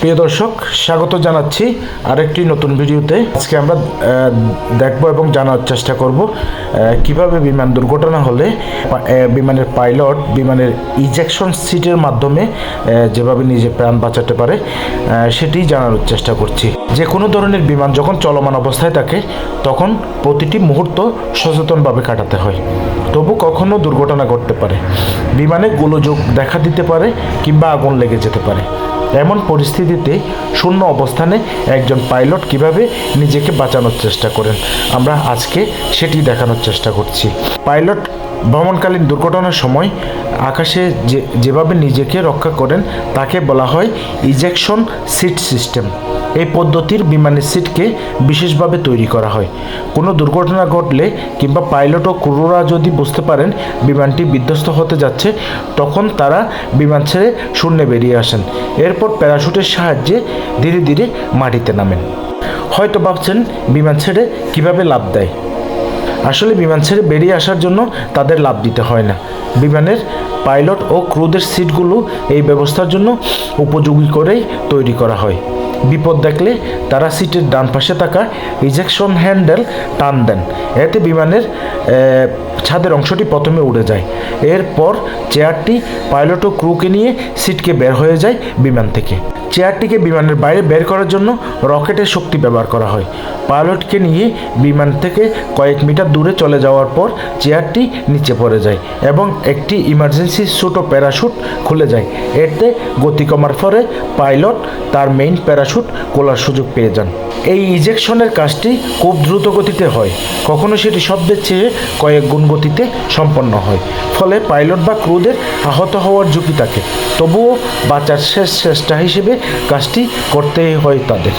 প্রিয় দর্শক, স্বাগত জানাচ্ছি আরেকটি নতুন ভিডিওতে। আজকে আমরা দেখব এবং জানার চেষ্টা করব কীভাবে বিমান দুর্ঘটনা হলে বিমানের পাইলট বিমানের ইজেকশন সিটের মাধ্যমে যেভাবে নিজে প্রাণ বাঁচাতে পারে সেটি জানার চেষ্টা করছি। যে কোনো ধরনের বিমান যখন চলমান অবস্থায় থাকে, তখন প্রতিটি মুহূর্ত সচেতনভাবে কাটাতে হয়। তবু কখনো দুর্ঘটনা ঘটতে পারে। বিমানে গোলযোগ দেখা দিতে পারে, কিংবা আগুন লেগে যেতে পারে। এমন পরিস্থিতিতে শূন্য অবস্থানে একজন পাইলট কীভাবে নিজেকে বাঁচানোর চেষ্টা করেন? আমরা আজকে সেটি দেখানোর চেষ্টা করছি। পাইলট ভ্রমণকালীন দুর্ঘটনার সময় আকাশে যে, যেভাবে নিজেকে রক্ষা করেন, তাকে বলা হয় ইজেকশন সিট সিস্টেম এই পদ্ধতির বিমানের সিটকে বিশেষভাবে তৈরি করা হয়। কোনো দুর্ঘটনা ঘটলে কিংবা পাইলট ও ক্রুরা যদি বুঝতে পারেন বিমানটি বিধ্বস্ত হতে যাচ্ছে, তখন তারা বিমান ছেড়ে শূন্যে বেরিয়ে আসেন। এরপর প্যারাশুটের সাহায্যে ধীরে ধীরে মাটিতে নামেন। হয়তো ভাবছেন, বিমান ছেড়ে কীভাবে লাভ দেয়? আসলে বিমান ছেড়ে বেরিয়ে আসার জন্য তাদের লাভ দিতে হয় না। বিমানের পাইলট ও ক্রুদের সিটগুলো এই ব্যবস্থার জন্য উপযোগী করেই তৈরি করা হয়। বিপদ দেখলে তারা সিটের ডান পাশে থাকা ইজেকশন হ্যান্ডেল টান দেন। এতে বিমানের ছাদের অংশটি প্রথমে উড়ে যায়। এরপর চেয়ারটি পাইলট ও ক্রুকে নিয়ে সিটকে বের হয়ে যায় বিমান থেকে। চেয়ারটিকে বিমানের বাইরে বের করার জন্য রকেটের শক্তি ব্যবহার করা হয়। পাইলটকে নিয়ে বিমান থেকে কয়েক মিটার দূরে চলে যাওয়ার পর চেয়ারটি নিচে পড়ে যায় এবং একটি ইমার্জেন্সি ছোটো প্যারাশুট খুলে যায়। এতে গতি কমার ফলে পাইলট তার মেইন প্যারাশুট খোলার সুযোগ পেয়ে যান। এই ইজেকশনের কাজটি খুব দ্রুত গতিতে হয়। কখনো সেটি শব্দের চেয়ে কয়েক গুণ গতিতে সম্পন্ন হয়। ফলে পাইলট বা ক্রুদের আহত হওয়ার ঝুঁকি থাকে। তবুও বাঁচার শেষ চেষ্টা হিসেবে কাজটি করতেই হয় তাদের।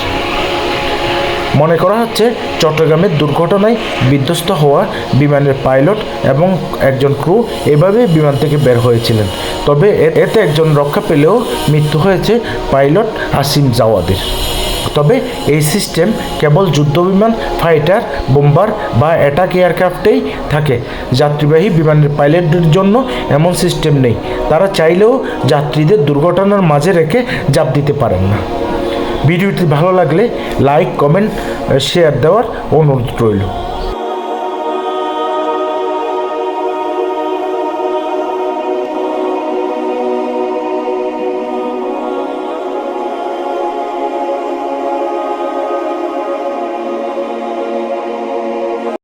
মনে করা হচ্ছে, চট্টগ্রামের দুর্ঘটনায় বিধ্বস্ত হওয়া বিমানের পাইলট এবং একজন ক্রু এভাবে বিমান থেকে বের হয়েছিলেন। তবে এতে একজন রক্ষা পেলেও মৃত্যু হয়েছে পাইলট আসিম জাওয়াদের। তবে এই সিস্টেম কেবল যুদ্ধবিমান, ফাইটার, বোম্বার বা অ্যাটাক এয়ারক্রাফটেই থাকে। যাত্রীবাহী বিমানের পাইলটদের জন্য এমন সিস্টেম নেই। তারা চাইলেও যাত্রীদের দুর্ঘটনার মাঝে রেখে জাপ দিতে পারেন না। ভিডিওটি ভালো লাগলে লাইক, কমেন্ট শেয়ার দেওয়ার অনুরোধ রইল।